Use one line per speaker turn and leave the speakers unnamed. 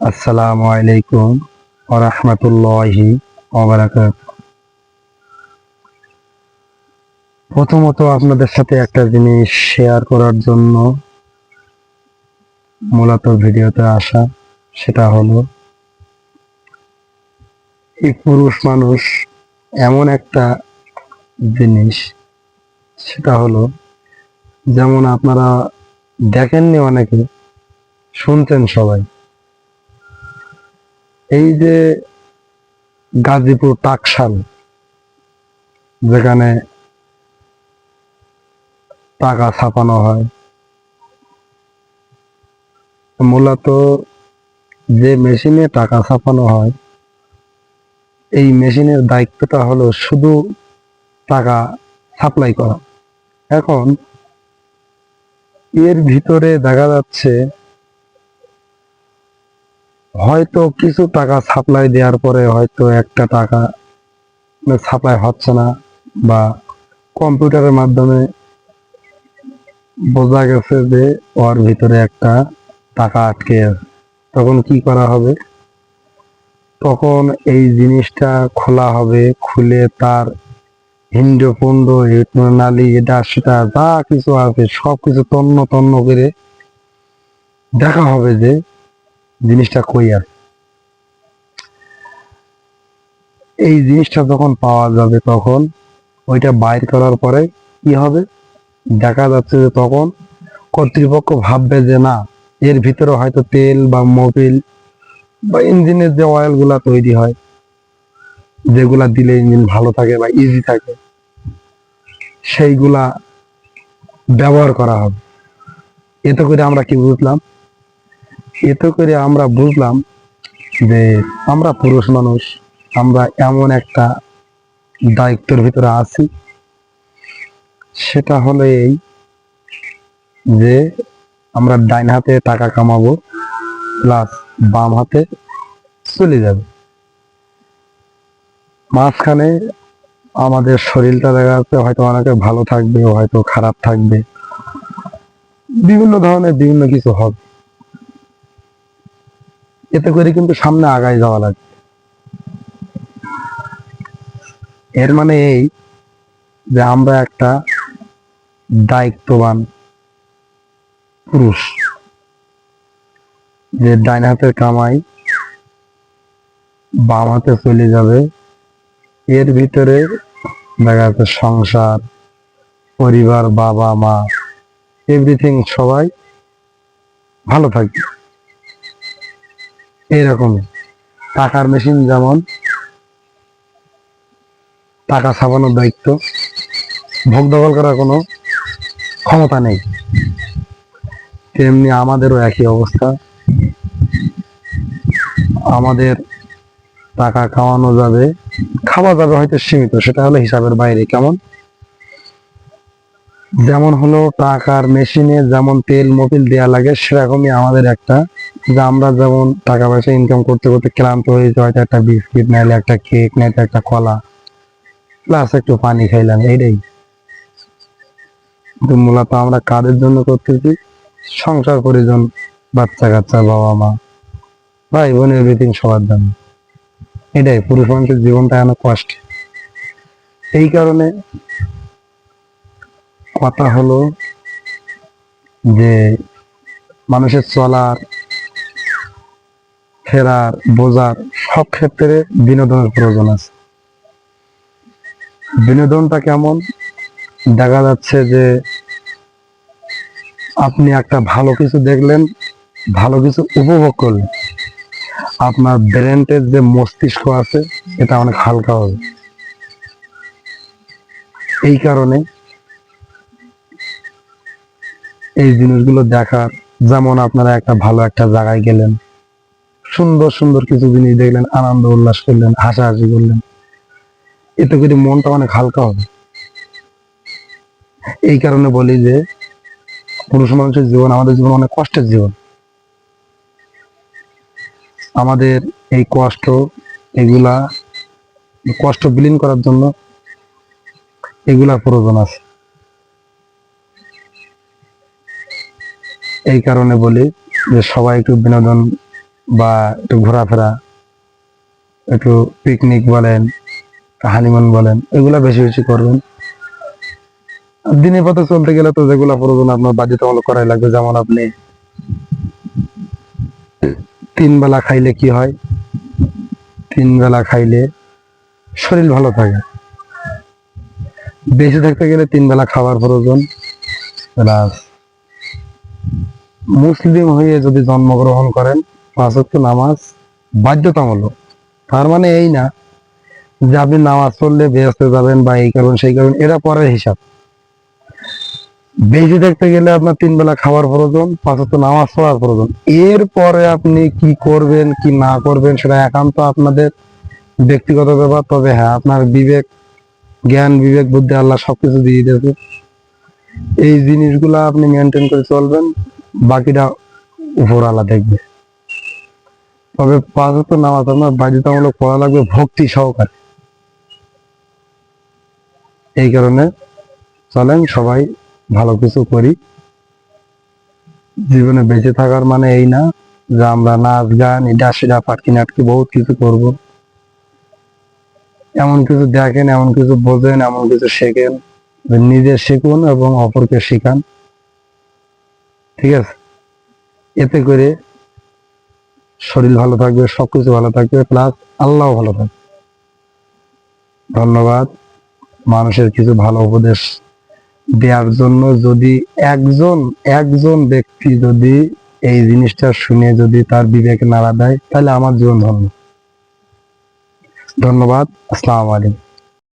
আসসালামু আলাইকুম ওরহমতুল্লাহি প্রথমত আপনাদের সাথে একটা জিনিস শেয়ার করার জন্য মূলত ভিডিওতে আসা, সেটা হলো, এই পুরুষ মানুষ এমন একটা জিনিস, সেটা হলো, যেমন আপনারা দেখেননি অনেকে, শুনতেন সবাই এই যে গাজীপুর টাকশাল যেখানে টাকা ছাপানো হয়, মূলত যে মেশিনে টাকা ছাপানো হয়, এই মেশিনের দায়িত্বটা হলো শুধু টাকা সাপ্লাই করা। এখন এর ভিতরে দেখা যাচ্ছে হয়তো কিছু টাকা সাপ্লাই দেওয়ার পরে হয়তো একটা টাকা সাপ্লাই হচ্ছে না বা কম্পিউটারের মাধ্যমে বোঝা গেছে যে ওর ভিতরে একটা টাকা আটকে তখন কি করা হবে? তখন এই জিনিসটা খোলা হবে, খুলে তার হিন্ডো, পুন্ড নালি, এটা, সেটা, যা কিছু আছে সব কিছু তন্ন তন্ন করে দেখা হবে যে জিনিসটা কই আছে এই জিনিসটা যখন পাওয়া যাবে তখন ওইটা বাইর করার পরে কি হবে? দেখা যাচ্ছে যে তখন কর্তৃপক্ষ ভাববে যে না, এর ভিতরে হয়তো তেল বা মোবিল বা ইঞ্জিনের যে অয়েলগুলা তৈরি হয়, যেগুলা দিলে ইঞ্জিন ভালো থাকে বা ইজি থাকে, সেইগুলা ব্যবহার করা হবে। এতে করে আমরা কি বুঝলাম? এতে করে আমরা বুঝলাম যে আমরা পুরুষ মানুষ, আমরা এমন একটা দায়িত্বের ভিতরে আছি। সেটা হলো এই যে আমরা ডাইন হাতে টাকা কামাবো, প্লাস বাম হাতে চলে যাবে। মাঝখানে আমাদের শরীরটা দেখা যাচ্ছে হয়তো অনেকে ভালো থাকবে, হয়তো খারাপ থাকবে। বিভিন্ন ধরনের বিভিন্ন কিছু হবে। এতে করে কিন্তু সামনে আগায় যাওয়া লাগবে। এর মানে এই যে আমরা একটা দায়িত্ববান পুরুষ, যে ডাইন হাতের কামাই বাম হাতে চলে যাবে, এর ভিতরে দেখা যাচ্ছে সংসার, পরিবার, বাবা, মা এভরিথিং সবাই ভালো থাকবে। এইরকম টাকার মেশিন যেমন টাকা ছাপানোর দায়িত্ব। ভোগ দখল করার কোনো ক্ষমতা নেই। তেমনি আমাদেরও একই অবস্থা। আমাদের টাকা খাওয়ানো যাবে, খাওয়া যাবে হয়তো সীমিত, সেটা হলো হিসাবের বাইরে কেমন? যেমন হলো টাকার মেশিনে যেমন তেল, মোবিল দেয়া লাগে, সেরকমই আমাদের একটা। যে আমরা যেমন টাকা পয়সা ইনকাম করতে করতে ক্লান্ত হয়ে যায় একটা বিস্কিট নাইলে একটা কেক নাইলে একটা কলা। প্লাস একটু পানি খাইলাম, এইটাই। কিন্তু মূলত আমরা কাদের জন্য করতেছি? সংসার পরিজন, বাচ্চা কাচ্চা, বাবা মা। ভাই বোন এভরিথিং সবার জন্য। এটাই, পুরুষ মানুষের জীবনটা অনেক কষ্ট এই কারণে কথা হলো যে মানুষের চলার, ফেরার, বোঝার সব ক্ষেত্রে বিনোদনের প্রয়োজন আছে। বিনোদনটা কেমন? দেখা যাচ্ছে যে আপনি একটা ভালো কিছু দেখলেন, ভালো কিছু উপভোগ করলেন। আপনার ব্রেনের যে মস্তিষ্ক আছে, এটা অনেক হালকা হবে। এই কারণে এই জিনিসগুলো দেখার যেমন আপনারা একটা ভালো একটা জায়গায় গেলেন, সুন্দর সুন্দর কিছু জিনিস দেখলেন, আনন্দ, উল্লাস করলেন, হাসাহাসি করলেন। এতে করে মনটা অনেক হালকা হবে। এই কারণে বলি যে, পুরুষ মানুষের জীবন আমাদের জীবন অনেক কষ্টের জীবন। আমাদের এই কষ্ট, এগুলা কষ্ট বিলীন করার জন্য এগুলা প্রয়োজন আছে। এই কারণে বলি যে সবাই একটু বিনোদন বা একটু ঘোরাফেরা, একটু পিকনিক বলেন হানিমুন বলেন, এগুলা বেশি বেশি করবেন। দিনের পথে চলতে গেলে তো যেগুলো প্রয়োজন আপনার বাধ্যতামূলক করাই লাগবে, যেমন আপনি তিন বেলা খাইলে কি হয়? তিন বেলা খাইলে শরীর ভালো থাকে। বেঁচে থাকতে গেলে তিন বেলা খাবার প্রয়োজন। প্লাস মুসলিম হয়ে যদি জন্মগ্রহণ করেন, পাঁচ ওয়াক্ত নামাজ বাধ্যতামূলক। তার মানে এই না যে আপনি নামাজ পড়লে বেহেস্তে যাবেন বা এই করবেন, সেই করবেন, এটা পরের হিসাব। বেঁচে থাকতে গেলে আপনার তিন বেলা খাবার প্রয়োজন, পাঁচ ওয়াক্ত নামাজ পড়ার প্রয়োজন। এরপরে আপনি কি করবেন, কি না করবেন, সেটা একান্ত আপনাদের ব্যক্তিগত ব্যাপার। তবে হ্যাঁ আপনার বিবেক, জ্ঞান, বিবেক, বুদ্ধি, আল্লাহ সবকিছু দিয়ে দিয়েছে। এই জিনিসগুলো আপনি মেনটেন করে চলবেন। বাকিটা উপরওয়ালা দেখবে। তবে পাঁচ ওয়াক্ত নামাজ আপনার বাধ্যতামূলক পড়া লাগবে ভক্তি সহকারে। এই কারণে চলেন সবাই ভালো কিছু করি। জীবনে বেঁচে থাকার মানে এই না যে আমরা নাচ গান এটা পাটকি নাটকি বহুত কিছু করব। এমন কিছু দেখেন, এমন কিছু বোঝেন, এমন কিছু শেখেন নিজে শিখুন এবং অপরকে শেখান। ঠিক আছে? এতে করে শরীর ভালো থাকবে, সবকিছু ভালো থাকবে প্লাস আল্লাহ ভালো থাকবে। ধন্যবাদ। মানুষের কিছু ভালো উপদেশ দেওয়ার জন্য যদি একজন একজন ব্যক্তি যদি এই জিনিসটা শুনে যদি তার বিবেকে নাড়া দেয়, তাহলে আমার জীবন ধন্য। ধন্যবাদ। আসসালামু আলাইকুম।